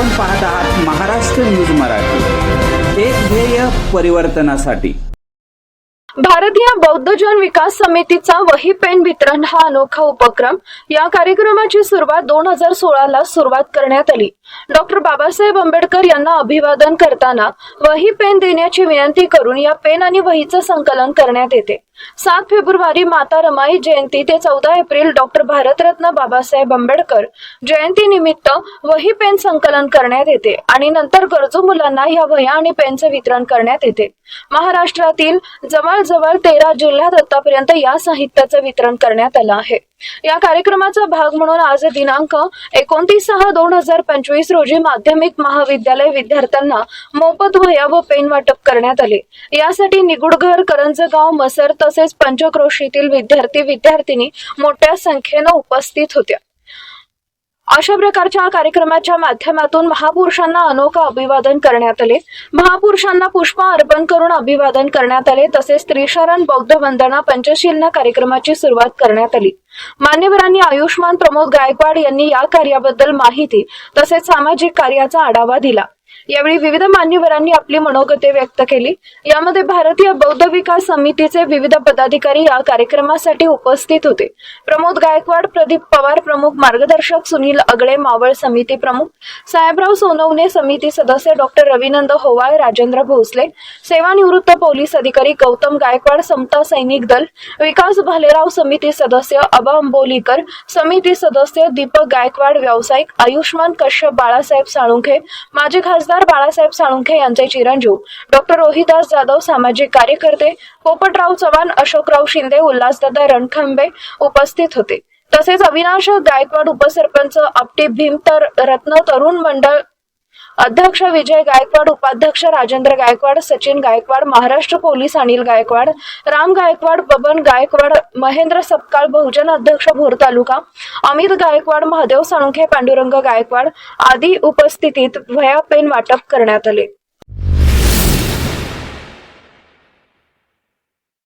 आपण पाहत आहात महाराष्ट्र न्यूज मराठी. एक ध्येय परिवर्तनासाठी. भारतीय बौद्ध जन विकास समितीचा वही पेन वितरण हा अनोखा उपक्रम या कार्यक्रमाची सुरुवात दोन हजार सोळाला सुरुवात करण्यात आली. डॉक्टर बाबासाहेब आंबेडकर यांना अभिवादन करताना वही पेन देण्याची विनंती करून या पेन आणि वहीचं संकलन करण्यात येते. सात फेब्रुवारी माता रमाई जयंती ते चौदा एप्रिल डॉक्टर भारतरत्न बाबासाहेब आंबेडकर जयंती निमित्त वही पेन संकलन करण्यात येते आणि नंतर गरजू मुलांना या वह्या आणि पेनचं वितरण करण्यात येते. महाराष्ट्रातील जवळजवळ तेरा जिल्ह्यात आतापर्यंत या साहित्याचं वितरण करण्यात आलं आहे. या कार्यक्रमाचा भाग म्हणून आज दिनांक एकोणतीस सहा दोन हजार पंचवीस रोजी माध्यमिक महाविद्यालय विद्यार्थ्यांना मोफत वह्या व पेन वाटप करण्यात आले. यासाठी निगुडघर करंजगाव मसर तसेच पंचक्रोशीतील विद्यार्थी विद्यार्थिनी मोठ्या संख्येनं उपस्थित होत्या. अशा प्रकारच्या कार्यक्रमाच्या माध्यमातून महापुरुषांना अनोखा अभिवादन करण्यात आले. महापुरुषांना पुष्प अर्पण करून अभिवादन करण्यात आले. तसेच त्रिशरण बौद्ध वंदना पंचशीलना कार्यक्रमाची सुरुवात करण्यात आली. मान्यवरांनी आयुष्मान प्रमोद गायकवाड यांनी या कार्याबद्दल माहिती तसेच सामाजिक कार्याचा आढावा दिला. यावेळी विविध मान्यवरांनी आपली मनोगते व्यक्त केली. यामध्ये भारतीय बौद्ध विकास समितीचे विविध पदाधिकारी या कार्यक्रमासाठी उपस्थित होते. प्रमोद गायकवाड प्रदीप पवार प्रमुख मार्गदर्शक सुनील अगळे मावळ समिती प्रमुख साहेबराव सोनवणे समिती सदस्य डॉक्टर रविनंद होवाळ राजेंद्र भोसले सेवानिवृत्त पोलीस अधिकारी गौतम गायकवाड समता सैनिक दल विकास भालेराव समिती सदस्य अबा अंबोलीकर समिती सदस्य दीपक गायकवाड व्यावसायिक आयुष्मान कश्यप बाळासाहेब साळुंखे माजी खासदार बाळासाहेब साळुंखे यांचे चिरंजीव. डॉक्टर रोहिदास जाधव सामाजिक कार्यकर्ते पोपटराव चव्हाण अशोकराव शिंदे उल्हासदादा रणखांबे उपस्थित होते. तसेच अविनाश गायकवाड उपसरपंच आपटी भीम तर रत्न तरुण मंडळ अध्यक्ष विजय गायकवाड उपाध्यक्ष राजेंद्र गायकवाड सचिन गायकवाड महाराष्ट्र पोलीस अनिल गायकवाड राम गायकवाड बबन गायकवाड महेंद्र सपकाळ बहुजन अध्यक्ष भोर तालुका अमित गायकवाड महादेव साळुंखे पांडुरंग गायकवाड आदी उपस्थितीत वया पेन वाटप करण्यात आले.